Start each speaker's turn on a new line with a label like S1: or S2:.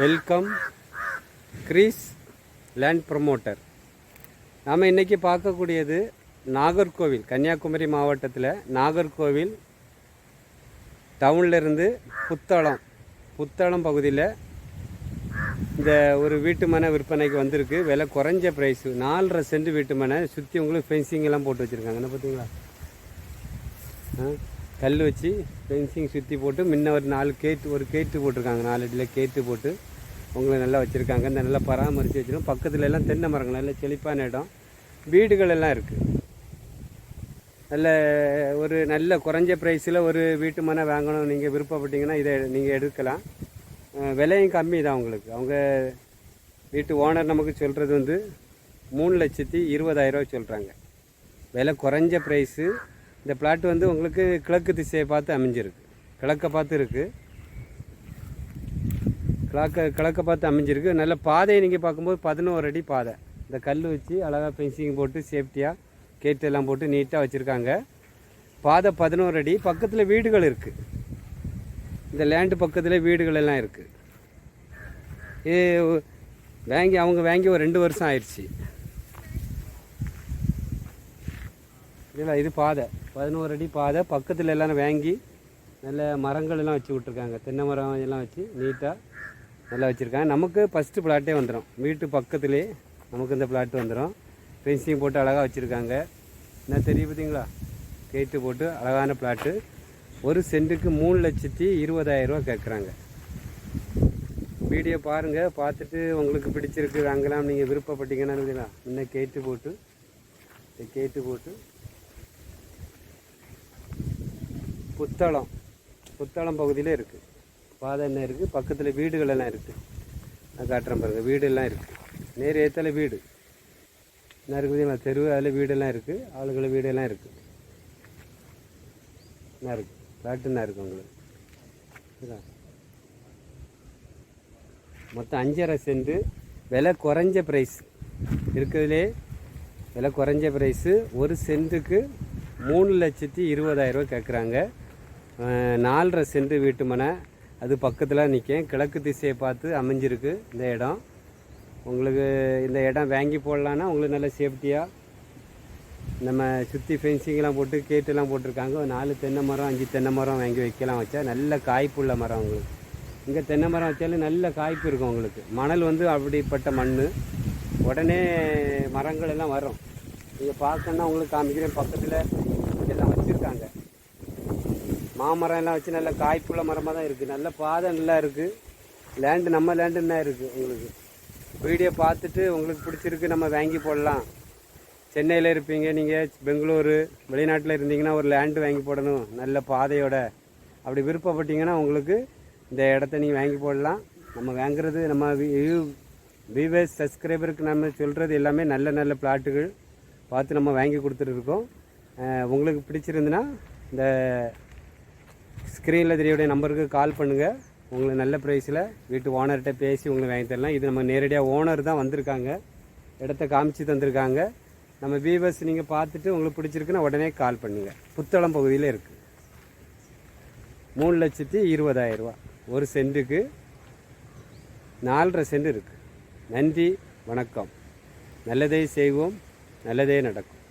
S1: Welcome Greece land promoter. நாம் இன்றைக்கி பார்க்கக்கூடியது நாகர்கோவில் கன்னியாகுமரி மாவட்டத்தில் நாகர்கோவில் டவுன்லேருந்து புத்தளம் புத்தளம் பகுதியில் இந்த ஒரு வீட்டு மனை விற்பனைக்கு வந்திருக்கு. விலை குறைஞ்ச ப்ரைஸு நாலரை சென்ட் வீட்டு மனை சுற்றி உங்களுக்கு ஃபென்சிங் எல்லாம் போட்டு வச்சுருக்காங்க. என்ன பார்த்தீங்களா? ஆ? கல் வச்சு ஃபென்சிங் சுற்றி போட்டு முன்ன ஒரு நாலு கேட்டு ஒரு கேட்டு போட்டிருக்காங்க. நாலு அடியில் கேட்டு போட்டு உங்களை நல்லா வச்சுருக்காங்க. இந்த நல்லா பராமரித்து வச்சிருக்கோம். பக்கத்துல எல்லாம் தென்னை மரங்கள் நல்ல செழிப்பான இடம். வீடுகள் எல்லாம் இருக்குது நல்ல ஒரு நல்ல குறைஞ்ச ப்ரைஸில் ஒரு வீட்டு மனை வாங்கணும். நீங்கள் விருப்பப்பட்டீங்கன்னா இதை நீங்கள் எடுக்கலாம். விலையும் கம்மி தான் உங்களுக்கு. அவங்க வீட்டு ஓனர் நமக்கு சொல்கிறது வந்து மூணு லட்சத்தி இருபதாயிரரூவா சொல்கிறாங்க விலை குறைஞ்ச ப்ரைஸு இந்த பிளாட் வந்து உங்களுக்கு கிழக்கு திசையை பார்த்து அமைஞ்சிருக்கு. கிழக்க பார்த்து இருக்குது கிழக்க கிழக்க பார்த்து அமைஞ்சிருக்கு. நல்ல பாதையை நீங்கள் பார்க்கும்போது பதினோரு அடி பாதை. இந்த கல் வச்சு அழகாக பென்சிங் போட்டு சேஃப்டியாக கேட்டு எல்லாம் போட்டு நீட்டாக வச்சுருக்காங்க. பாதை பதினோரு அடி. பக்கத்தில் வீடுகள் இருக்குது இந்த லேண்டு பக்கத்தில் வீடுகள் எல்லாம் இருக்குது இது வாங்கி அவங்க வாங்கி ஒரு ரெண்டு வருஷம் ஆயிடுச்சு. இல்லைண்ணா இது பாதை. பதினோரு அடி பாதை. பக்கத்தில் எல்லாம் வாங்கி நல்ல மரங்கள் எல்லாம் வச்சு விட்ருக்காங்க தென்னை மரம் எல்லாம் வச்சு நீட்டாக நல்லா வச்சுருக்காங்க. நமக்கு ஃபஸ்ட்டு பிளாட்டே வந்துடும் வீட்டு பக்கத்துலேயே நமக்கு இந்த பிளாட் வந்துடும் ஃபென்சிங் போட்டு அழகாக வச்சுருக்காங்க. என்ன தெரியும் பார்த்தீங்களா? கேட்டு போட்டு அழகான பிளாட்டு ஒரு சென்ட்டுக்கு மூணு லட்சத்தி இருபதாயிரரூவா கேட்குறாங்க. வீடியோ பாருங்கள் பார்த்துட்டு உங்களுக்கு பிடிச்சிருக்கு வாங்கலாம் நீங்கள் விருப்பப்பட்டீங்கன்னா இருந்தீங்களா இன்னும் கேட்டு போட்டு கேட்டு போட்டு புத்தளம். புத்தளம் பகுதியில் இருக்குது பாதை என்ன இருக்குது பக்கத்தில் வீடுகள் எல்லாம் இருக்குது நான் காட்டுறேன் பாருங்கள் வீடெல்லாம் இருக்குது நேர் ஏத்தல வீடு. என்ன இருக்குது நான் தெரு அதில் வீடெல்லாம் இருக்குது ஆளுகளை வீடெல்லாம் இருக்குது என்ன இருக்குது ஃப்ளாட்டு என்ன இருக்குது உங்களுக்கு? இதுதான். மொத்தம் அஞ்சரை சென்ட் விலை குறைஞ்ச ப்ரைஸ் இருக்கிறதுலே விலை குறைஞ்ச ப்ரைஸு ஒரு சென்ட்டுக்கு மூணு லட்சத்தி இருபதாயிரரூவா கேட்குறாங்க. நாலரை சென்று வீட்டு மனை. அது பக்கத்தில் நிற்கும் கிழக்கு திசையை பார்த்து அமைஞ்சிருக்கு இந்த இடம். உங்களுக்கு இந்த இடம் வாங்கி போடலான்னா உங்களுக்கு நல்ல சேஃப்டியாக நம்ம சுற்றி ஃபென்சிங்லாம் போட்டு கேட்டெல்லாம் போட்டிருக்காங்க. ஒரு நாலு தென்னை மரம் அஞ்சு தென்னை மரம் வாங்கி வைக்கலாம் வச்சா நல்ல காய்ப்புள்ள மரம் உங்களுக்கு. இங்கே தென்னை மரம் வச்சாலும் நல்ல காய்ப்பு இருக்கும் உங்களுக்கு. மணல் வந்து அப்படிப்பட்ட மண் உடனே மரங்கள் எல்லாம் வரும். நீங்கள் பார்க்கணுன்னா உங்களுக்கு காமிக்கிறேன். பக்கத்தில் எல்லாம் வச்சுருக்காங்க. மாமரம் எல்லாம் வச்சு நல்ல காய்ப்புள்ள மரமாக தான் இருக்குது நல்ல பாதை நல்லா இருக்குது லேண்டு நம்ம லேண்டு என்ன இருக்குது உங்களுக்கு? வீடியோ பார்த்துட்டு உங்களுக்கு பிடிச்சிருக்கு நம்ம வாங்கி போடலாம். சென்னையில் இருப்பீங்க நீங்கள் பெங்களூரு வெளிநாட்டில் இருந்தீங்கன்னா ஒரு லேண்டு வாங்கி போடணும். நல்ல பாதையோட. அப்படி விருப்பப்பட்டீங்கன்னா உங்களுக்கு இந்த இடத்த நீங்கள் வாங்கி போடலாம். நம்ம வாங்குறது நம்ம வியூவர்ஸ் சப்ஸ்கிரைபருக்கு நம்ம சொல்கிறது எல்லாமே நல்ல நல்ல பிளாட்டுகள் பார்த்து நம்ம வாங்கி கொடுத்துட்ருக்கோம் உங்களுக்கு பிடிச்சிருந்துன்னா இந்த ஸ்க்ரீனில் தெரியக்கூடிய நம்பருக்கு கால் பண்ணுங்கள் உங்களுக்கு நல்ல ப்ரைஸில் வீட்டு ஓனர்கிட்ட பேசி உங்களுக்கு வாங்கி தரலாம். இது நம்ம நேரடியாக ஓனர் தான் வந்திருக்காங்க. இடத்த காமிச்சு தந்திருக்காங்க. நம்ம வியூவர்ஸ் நீங்கள் பார்த்துட்டு உங்களுக்கு பிடிச்சிருக்குன்னா உடனே கால் பண்ணுங்கள் புத்தளம் பகுதியில் இருக்குது மூணு லட்சத்தி இருபதாயிரரூவா ஒரு சென்ட்டுக்கு நாலரை சென்ட் இருக்குது நன்றி வணக்கம். நல்லதே செய்வோம் நல்லதே நடக்கும்.